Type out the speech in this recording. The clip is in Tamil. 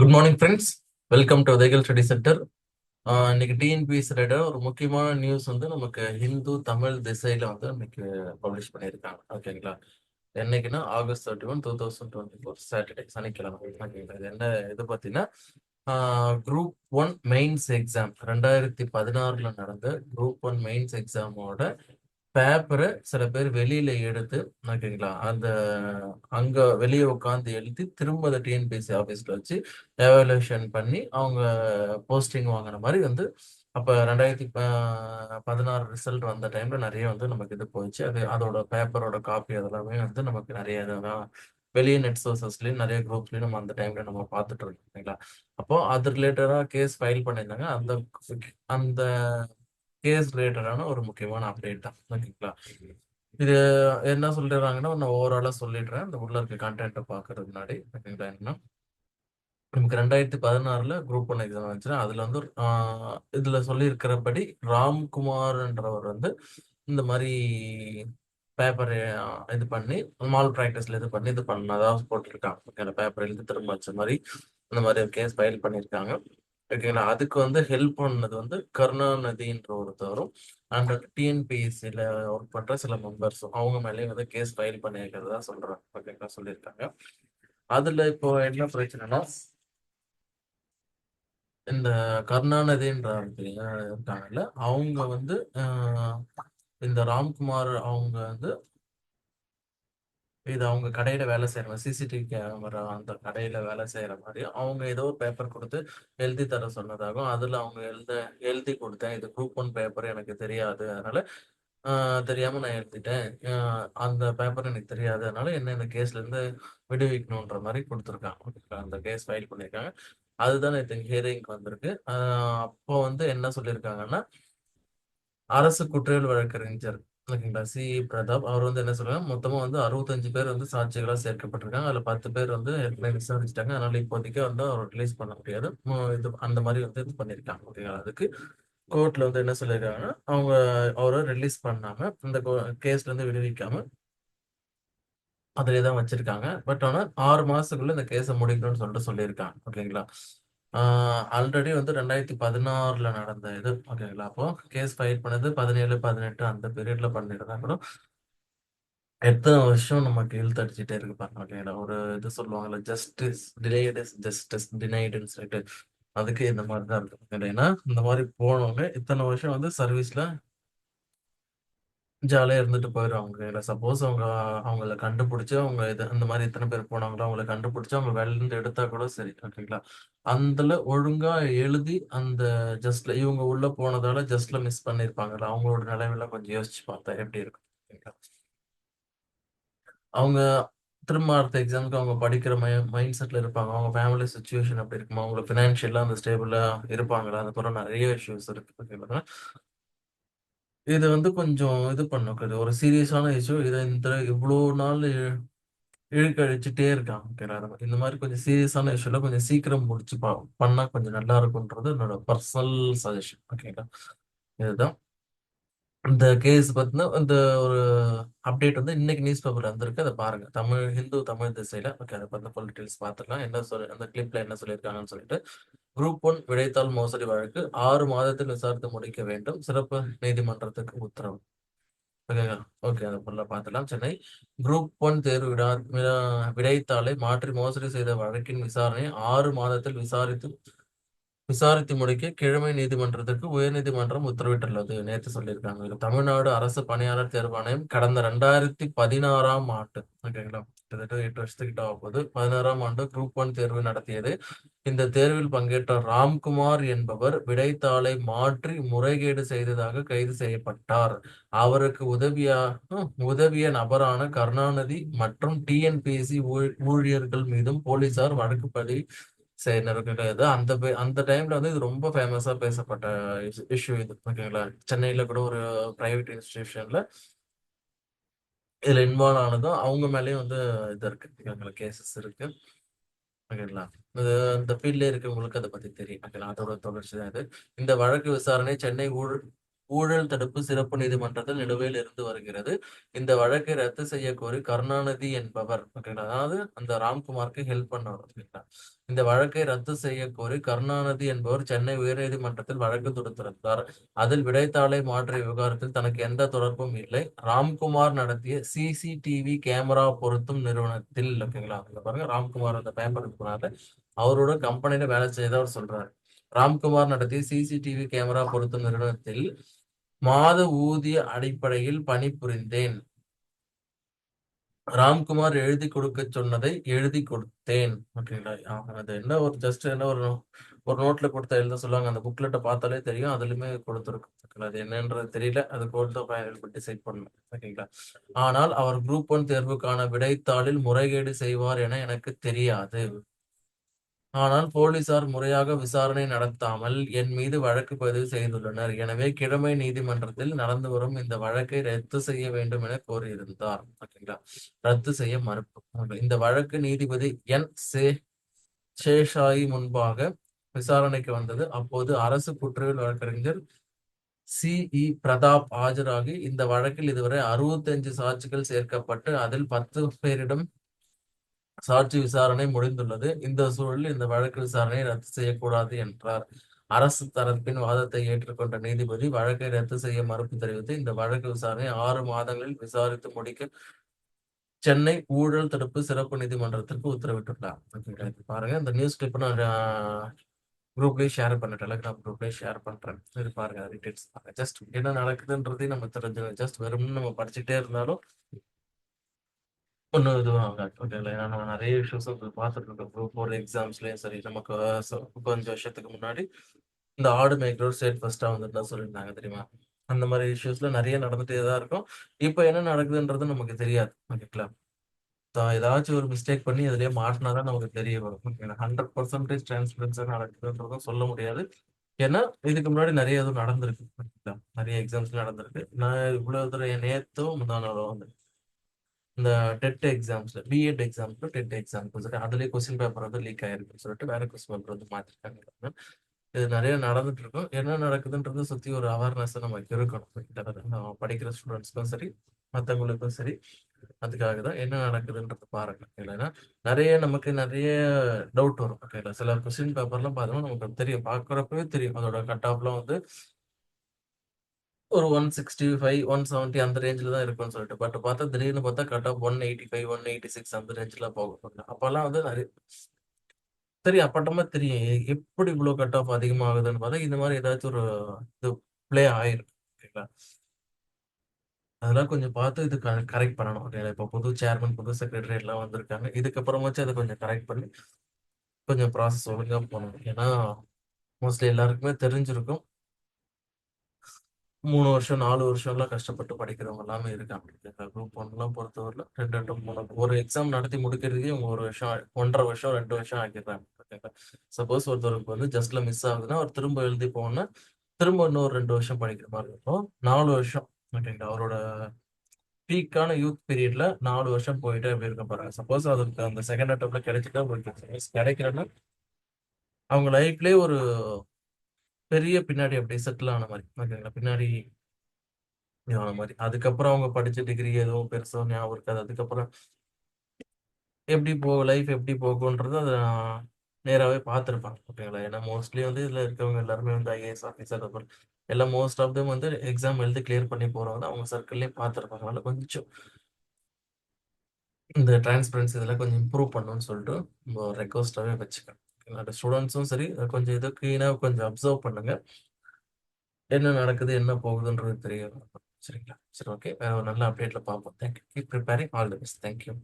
Good morning friends welcome to Udayakal study centre இன்னைக்கு டிஎன்பிஎஸ் ரிலேட்டட் ஒரு முக்கியமான நியூஸ் வந்து நமக்கு ஹிந்து தமிழ் திசையில வந்து இன்னைக்கு பப்ளிஷ் பண்ணியிருக்காங்க. ஓகேங்களா என்னைக்குன்னா August thirty one two thousand twenty four Saturday சனிக்கிழமை ஓகேங்களா இது என்ன இது பார்த்தீங்கன்னா குரூப் ஒன் மெயின்ஸ் எக்ஸாம் ரெண்டாயிரத்தி பதினாறுல நடந்த குரூப் ஒன் மெயின்ஸ் எக்ஸாமோட பேப்பரை சில பேர் வெளியில எடுத்து ஓகேங்களா அந்த அங்க வெளியே உட்காந்து எழுதி திரும்ப அதை டிஎன்பிஎஸ்சி ஆஃபீஸ்ல வச்சு எவாலுவேஷன் பண்ணி அவங்க போஸ்டிங் வாங்கின மாதிரி வந்து அப்போ ரெண்டாயிரத்தி பதினாறு ரிசல்ட் வந்த டைம்ல நிறைய வந்து நமக்கு இது போச்சு. அது அதோட பேப்பரோட காப்பி அதெல்லாமே வந்து நமக்கு நிறைய இதெல்லாம் வெளியே நெட் சோர்சஸ்லயும் நிறைய குரூப்ஸ்லயும் நம்ம அந்த டைம்ல நம்ம பார்த்துட்டு இருக்கோம் ஓகேங்களா அப்போ அது ரிலேட்டடா கேஸ் ஃபைல் பண்ணியிருந்தாங்க. அந்த அந்த கேஸ் ரிலேட்டடான ஒரு முக்கியமான அப்டேட் தான். ஓகேங்களா? இது என்ன சொல்லிடுறாங்கன்னா நான் ஓவராலா சொல்லிடுறேன். இந்த உள்ள இருக்க கண்டென்ட்டை பார்க்கறதுக்கு முன்னாடி ஓகேங்களா என்னன்னா நமக்கு ரெண்டாயிரத்தி பதினாறுல குரூப் ஒன் எக்ஸாம் வந்துச்சுன்னா அதுல வந்து ஆஹ், இதுல சொல்லியிருக்கிறபடி ராம்குமார்ன்றவர் வந்து இந்த மாதிரி பேப்பர் இது பண்ணி மால் ப்ராக்டிஸ்ல இது பண்ணி இது பண்ணதா போட்டிருக்காங்க. ஓகேங்களா? பேப்பர் எழுதி திரும்ப வச்ச மாதிரி இந்த மாதிரி ஒரு கேஸ் ஃபைல் பண்ணியிருக்காங்க. ஓகேங்களா? அதுக்கு வந்து ஹெல்ப் பண்ணது வந்து கருணாநிதின்ற ஒருத்தவரும் அண்ட் டிஎன்பிஎஸ்சியில் ஒர்க் பண்ணுற சில மெம்பர்ஸும் அவங்க மேலேயும் வந்து கேஸ் ஃபைல் பண்ணியிருக்கிறதா சொல்றாங்க. ஓகேங்களா? சொல்லியிருக்காங்க. அதுல இப்போ என்ன பிரச்சனைனா இந்த கருணாநிதின்ற இருக்காங்கல்ல அவங்க வந்து இந்த ராம்குமார் அவங்க வந்து இது அவங்க கடையில வேலை செய்யற சிசிடிவி கேமரா அந்த கடையில வேலை செய்யற மாதிரி அவங்க ஏதோ ஒரு பேப்பர் கொடுத்து எழுதி தர சொன்னதாகவும் அதுல அவங்க எழுத எழுதி கொடுத்தேன். இது குரூப் ஒன் பேப்பர் எனக்கு தெரியாது. அதனால ஆஹ், தெரியாம நான் எழுதிட்டேன். ஆஹ், அந்த பேப்பர் எனக்கு தெரியாது. அதனால என்ன இந்த கேஸ்ல இருந்து விடுவிக்கணுன்ற மாதிரி கொடுத்துருக்காங்க. அந்த கேஸ் ஃபைல் பண்ணியிருக்காங்க. அதுதான் நேற்று ஹியரிங்க்கு வந்திருக்கு. அப்போ வந்து என்ன சொல்லியிருக்காங்கன்னா அரசு குற்றவியல் வழக்கறிஞர் ஓகேங்களா சி பிரதாப் அவர் வந்து என்ன சொல்றாங்க மொத்தமா வந்து அறுபத்தஞ்சு பேர் வந்து சாட்சிகளா சேர்க்கப்பட்டிருக்காங்க. அதுல பத்து பேர் வந்து ஏற்கனவே விசாரிச்சிட்டாங்க. அதனால இப்போதைக்கு வந்து அவர் ரிலீஸ் பண்ண முடியாது. இது அந்த மாதிரி வந்து இது பண்ணியிருக்காங்க. ஓகேங்களா? அதுக்கு கோர்ட்ல வந்து என்ன சொல்லியிருக்காங்கன்னா அவங்க அவரை ரிலீஸ் பண்ணாம இந்த கேஸ்ல இருந்து விடுவிக்காம அதிலே தான் வச்சிருக்காங்க. பட் ஆனா ஆறு மாசத்துக்குள்ள இந்த கேஸை முடிக்கணும்னு சொல்லிட்டு சொல்லியிருக்காங்க. ஓகேங்களா? ஆல்ரெடி வந்து ரெண்டாயிரத்தி பதினாறுல நடந்த இது ஓகேங்களா? அப்போ கேஸ் ஃபைல் பண்ணது பதினேழு பதினெட்டு அந்த பீரியட்ல பண்ணிட்டு கூட எத்தனை வருஷம் நமக்கு இழுத்தடிச்சிட்டே இருக்கு பாருங்க ஓகேங்களா? ஒரு இது சொல்லுவாங்கல்ல ஜஸ்டிஸ் டிலேடு ஜஸ்டிஸ் டினைடுன்னு சொல்லிட்டு. அதுக்கு இந்த மாதிரி தான் இருக்கு ஏன்னா இந்த மாதிரி போனவங்க இத்தனை வருஷம் வந்து சர்வீஸ்ல ஜாலியாக இருந்துட்டு போயிருவாங்க இல்லை சப்போஸ் அவங்க அவங்கள கண்டுபிடிச்சு அவங்க இது இந்த மாதிரி எத்தனை பேர் போனாங்களோ அவங்கள கண்டுபிடிச்சு அவங்க வெளில இருந்து எடுத்தா கூட சரி ஓகேங்களா? அதுல ஒழுங்கா எழுதி அந்த ஜஸ்ட்ல இவங்க உள்ள போனதால ஜஸ்ட்ல மிஸ் பண்ணியிருப்பாங்கல்ல அவங்களோட நிலைமையெல்லாம் கொஞ்சம் யோசிச்சு பார்த்தா எப்படி இருக்கும் ஓகேங்களா? அவங்க திரும்ப அடுத்த எக்ஸாமுக்கு அவங்க படிக்கிற மை மைண்ட் செட்ல இருப்பாங்க. அவங்க ஃபேமிலி சுச்சுவேஷன் அப்படி இருக்குமா? அவங்க ஃபினான்ஷியலாக அந்த ஸ்டேபிளா இருப்பாங்களா? அது போல நிறைய இஷ்யூஸ் இருக்கு ஓகேங்களா? இது வந்து கொஞ்சம் இது பண்ணும். ஒரு சீரியஸான இஷ்யூ இதை இந்த இவ்வளோ நாள் இழு- இழுக்கழிச்சுட்டே இருக்காங்க ஓகேங்களா இந்த மாதிரி கொஞ்சம் சீரியஸான இஷ்யூல கொஞ்சம் சீக்கிரம் முடிச்சு பா பண்ணா கொஞ்சம் நல்லா இருக்கும்ன்றது என்னோட பர்சனல் சஜஷன். ஓகேங்களா? இதுதான். இந்த கேஸ் பார்த்தீங்கன்னா இந்த ஒரு அப்டேட் வந்து இன்னைக்கு நியூஸ் பேப்பர்ல வந்திருக்கு. அதை பாருங்க. தமிழ் ஹிந்து தமிழ் திசையில. ஓகே அதை பத்தின ஃபுல் டீடைல்ஸ் பார்த்துக்கலாம் என்ன சொல்லி அந்த கிளிப்ல என்ன சொல்லியிருக்காங்கன்னு சொல்லிட்டு குரூப் ஒன் விடைத்தாள் மோசடி வழக்கு ஆறு மாதத்தில் விசாரித்து முடிக்க வேண்டும். சிறப்பு நீதிமன்றத்துக்கு உத்தரவு. ஓகேங்களா ஓகே அதை ஃபுல்லா பார்த்துலாம் சென்னை குரூப் ஒன் தேர்வு விடா விடா- விடைத்தாளை மாற்றி மோசடி செய்த வழக்கின் விசாரணை ஆறு மாதத்தில் விசாரித்து விசாரித்து முடிக்க கிழமை நீதிமன்றத்திற்கு உயர்நீதிமன்றம் உத்தரவிட்டுள்ளது. நேற்று சொல்லியிருக்காங்க. இது தமிழ்நாடு அரசு பணியாளர் தேர்வாணையம் கடந்த ரெண்டாயிரத்தி பதினாறாம் ஆண்டு. ஓகேங்களா கிட்டத்தட்ட எட்டு வருஷத்துக்கிட்ட ஆகுது பதினாறாம் ஆண்டு குரூப் ஒன் தேர்வு நடத்தியது. இந்த தேர்வில் பங்கேற்ற ராம்குமார் என்பவர் விடைத்தாளை மாற்றி முறைகேடு செய்ததாக கைது செய்யப்பட்டார். அவருக்கு உதவியாக உதவிய நபரான கருணாநிதி மற்றும் டிஎன்பிஎஸ்சி ஊழியர்கள் மீதும் போலீசார் சரி பதிவு அந்த அந்த டைம்ல வந்து இது ரொம்ப ஃபேமஸா பேசப்பட்ட இஷ்யூ இது. ஓகேங்களா? சென்னையில கூட ஒரு பிரைவேட் இன்ஸ்டிடியூஷன்ல இதுல இன்வால்வ் ஆனதும் அவங்க மேலேயும் வந்து இது இருக்கு. ஓகேங்களா கேசஸ் இருக்கு. ஓகேங்களா? இது இந்த ஃபீல்ட்ல இருக்கவங்களுக்கு அதை பத்தி தெரியும். ஓகேங்களா? அதோட தொடர்ச்சி தான் இது. இந்த வழக்கு விசாரணை சென்னை ஊழ் ஊழல் தடுப்பு சிறப்பு நீதிமன்றத்தில் நிலுவையில் இருந்து வருகிறது. இந்த வழக்கை ரத்து செய்ய கோரி கருணாநிதி என்பவர் ஓகேங்களா? அதாவது அந்த ராம்குமாருக்கு ஹெல்ப் பண்ணவர் ஓகேங்களா? இந்த வழக்கை ரத்து செய்ய கோரி கருணாநிதி என்பவர் சென்னை உயர்நீதிமன்றத்தில் வழக்கு தொடுத்திருந்தார். அதில் விடைத்தாளை மாற்றிய விவகாரத்தில் தனக்கு எந்த தொடர்பும் இல்லை. ராம்குமார் நடத்திய சிசிடிவி கேமரா பொருத்தும் நிறுவனத்தில் ஓகேங்களா? பாருங்க ராம்குமார் அந்த பேப்பர் போனாரு அவரோட கம்பெனில வேலை செய்தவர் சொல்றாரு. ராம்குமார் நடத்திய சிசிடிவி கேமரா பொருத்தும் நிறுவனத்தில் மாத ஊதிய அடிப்படையில் பணிபுரிந்தேன். ராம்குமார் எழுதி கொடுக்க சொன்னதை எழுதி கொடுத்தேன் ஓகேங்களா அது என்ன ஒரு ஜஸ்ட் என்ன ஒரு ஒரு நோட்ல கொடுத்த எழுத சொல்லுவாங்க. அந்த புக்லெட்டை பார்த்தாலே தெரியும். அதுலயுமே கொடுத்துருக்கும். அது என்னன்றது தெரியல. அது கோர்ட்டு ஃபைனல் டிசைட் பண்ணணும் ஓகேங்களா ஆனால் அவர் குரூப் ஒன் தேர்வுக்கான விடைத்தாளில் முறைகேடு செய்வார் என எனக்கு தெரியாது. ஆனால் போலீசார் முறையாக விசாரணை நடத்தாமல் என் மீது வழக்கு பதிவு செய்துள்ளனர். எனவே கிழமை நீதிமன்றத்தில் நடந்து வரும் இந்த வழக்கை ரத்து செய்ய வேண்டும் என கோரியிருந்தார். ஓகேங்களா? ரத்து செய்ய மறுப்பு. இந்த வழக்கு நீதிபதி என். சே. சேஷாயி முன்பாக விசாரணைக்கு வந்தது. அப்போது அரசு குற்றவியல் வழக்கறிஞர் சி. இ. பிரதாப் ஆஜராகி இந்த வழக்கில் இதுவரை அறுபத்தி அஞ்சு சாட்சிகள் சேர்க்கப்பட்டு அதில் பத்து பேரிடம் சாட்சி விசாரணை முடிந்துள்ளது. இந்த சூழலில் இந்த வழக்கு விசாரணையை ரத்து செய்யக்கூடாது என்றார். அரசு தரப்பின் வாதத்தை ஏற்றுக்கொண்ட நீதிபதி வழக்கை ரத்து செய்ய மறுப்பு தெரிவித்து இந்த வழக்கு விசாரணை ஆறு மாதங்களில் விசாரித்து முடிக்க சென்னை ஊழல் தடுப்பு சிறப்பு நீதிமன்றத்திற்கு உத்தரவிட்டுள்ளார். பாருங்க. இந்த நியூஸ் கிளிப் நான் குரூப்லயே ஷேர் பண்ணேன் டெலிகிராம் குரூப்லயே ஷேர் பண்றேன். இது பாருங்க பாருங்க. ஜஸ்ட் என்ன நடக்குதுன்றதையும் நம்ம தெரிஞ்சு ஜஸ்ட் வெறும்னு நம்ம படிச்சுட்டே இருந்தாலும் ஒன்றும் இதுவும் ஆகாது. ஓகேங்களா ஏன்னா நம்ம நிறைய இஷ்யூஸ் பார்த்துட்டு இருக்கோம். குரூப் ஃபோர் எக்ஸாம்ஸ்லயும் சரி நமக்கு கொஞ்சம் வருஷத்துக்கு முன்னாடி இந்த ஆடு மேய்க்கிறோர் ஸ்டேட் ஃபர்ஸ்டா வந்துட்டு சொல்லியிருந்தாங்க தெரியுமா? அந்த மாதிரி இஷ்யூஸ்ல நிறைய நடந்துகிட்டே தான் இருக்கும். இப்போ என்ன நடக்குதுன்றது நமக்கு தெரியாது. ஓகேங்களா ஏதாச்சும் ஒரு மிஸ்டேக் பண்ணி அதுலயே மாட்டினா தான் நமக்கு தெரிய வரும். ஓகேங்களா ஹண்ட்ரட் பர்சன்டேஜ் டிரான்ஸ்பரன்ஸாக நடக்குதுன்றதும் சொல்ல முடியாது. ஏன்னா இதுக்கு முன்னாடி நிறைய இதுவும் நடந்திருக்கு. நிறைய எக்ஸாம்ஸ் நடந்திருக்கு. நான் இவ்வளவு தூரம் நேத்தும் முந்தானாலும் வந்து இந்த டெட் எக்ஸாம்ஸ்ல பிஎட் எக்ஸாம்க்கு டெட் எக்ஸாம்க்கு சொல்லிட்டு அதுலேயே கொஸ்டின் பேப்பர் வந்து லீக் ஆயிருக்குன்னு சொல்லிட்டு வேற கொஸ்டின் பேப்பர் வந்து மாத்திருக்காங்க. இது நிறைய நடந்துட்டு இருக்கும். என்ன நடக்குதுன்றத சுத்தி ஒரு அவேர்னஸ் நமக்கு இருக்கணும். நம்ம படிக்கிற ஸ்டூடெண்ட்ஸ்க்கும் சரி மற்றவங்களுக்கும் சரி அதுக்காக தான் என்ன நடக்குதுன்றது பாருங்க. இல்லைன்னா நிறைய நமக்கு நிறைய டவுட் வரும். ஓகேங்களா சில கொஸ்டின் பேப்பர்லாம் பார்த்தோம்னா நமக்கு தெரியும். பார்க்குறப்பவே தெரியும். அதோட கட் ஆஃப்லாம் வந்து ஒரு one sixty five one seventy அந்த ரேஞ்சில் தான் இருக்கும்னு சொல்லிட்டு. பட் பார்த்தா திடீர்னு பார்த்தா cut off one eighty five one eighty six அந்த ரேஞ்சில் போகும் அப்போல்லாம் வந்து நிறைய சரி அப்பட்டமா தெரியும். எப்படி இவ்வளோ கட் ஆஃப் அதிகமாகுதுன்னு பார்த்தா இந்த மாதிரி ஏதாச்சும் ஒரு இது ப்ளே ஆயிருக்கு ஓகேங்களா அதெல்லாம் கொஞ்சம் பார்த்து இது கரெக்ட் பண்ணணும் ஓகேங்களா இப்போ புது சேர்மன் புது செக்ரட்டரி எல்லாம் வந்திருக்காங்க. இதுக்கப்புறமாச்சும் அதை கொஞ்சம் கரெக்ட் பண்ணி கொஞ்சம் ப்ராசஸ் ஒழுங்கா போகணும் ஏன்னா மோஸ்ட்லி எல்லாருக்குமே தெரிஞ்சிருக்கும். மூணு வருஷம் நாலு வருஷம்லாம் கஷ்டப்பட்டு படிக்கிறவங்க எல்லாமே இருக்காங்க. குரூப் ஒன்லாம் பொறுத்தவரையில ரெண்டு ரெண்டு மூணு ஒரு எக்ஸாம் நடத்தி முடிக்கிறதுக்கே இவங்க ஒரு வருஷம் ஒன்றரை வருஷம் ரெண்டு வருஷம் ஆக்கிடுறாங்க. ஓகேங்களா சப்போஸ் ஒருத்தருக்கு வந்து ஜஸ்ட்ல மிஸ் ஆகுதுன்னா அவர் திரும்ப எழுதி போகணும்னா திரும்ப இன்னொரு ரெண்டு வருஷம் படிக்கிற மாதிரி இருக்கும். நாலு வருஷம் ஓகேங்களா அவரோட பீக்கான யூத் பீரியட்ல நாலு வருஷம் போயிட்டு அப்படி இருக்க போறாங்க சப்போஸ் அதுக்கு அந்த செகண்ட் அட்டம்ல கிடைச்சிட்டா ஓகே கிடைக்கலன்னா அவங்க லைஃப்லேயே ஒரு பெரிய பின்னாடி அப்படியே செட்டில் ஆன மாதிரி ஓகேங்களா பின்னாடி ஆன மாதிரி. அதுக்கப்புறம் அவங்க படிச்ச டிகிரி எதுவும் பெருசோ ஞாபகம் இருக்காது. அதுக்கப்புறம் எப்படி போ லைஃப் எப்படி போகுன்றது அதை நேராகவே பார்த்துருப்பாங்க ஓகேங்களா ஏன்னா மோஸ்ட்லி வந்து இதில் இருக்கவங்க எல்லாருமே வந்து ஐஏஎஸ் ஆஃபீஸர் அப்புறம் எல்லாம் மோஸ்ட் ஆஃப் தம் வந்து எக்ஸாம் எழுதி கிளியர் பண்ணி போகிறவங்க அவங்க சர்க்கிள்லேயே பார்த்துருப்பாங்க. அதில் கொஞ்சம் இந்த டிரான்ஸ்பரன்சி இதெல்லாம் கொஞ்சம் இம்ப்ரூவ் பண்ணணும்னு சொல்லிட்டு நம்ம ரெக்வஸ்டாகவே வச்சுக்கேன் என்னோட ஸ்டூடெண்ட்ஸும் சரி கொஞ்சம் இதை க்ளீனாக கொஞ்சம் அப்சர்வ் பண்ணுங்க. என்ன நடக்குது என்ன போகுதுன்றது தெரியும். சரிங்களா? சரி ஓகே ஒரு நல்ல அப்டேட்ல பார்ப்போம். Thank you keep preparing all the best thank you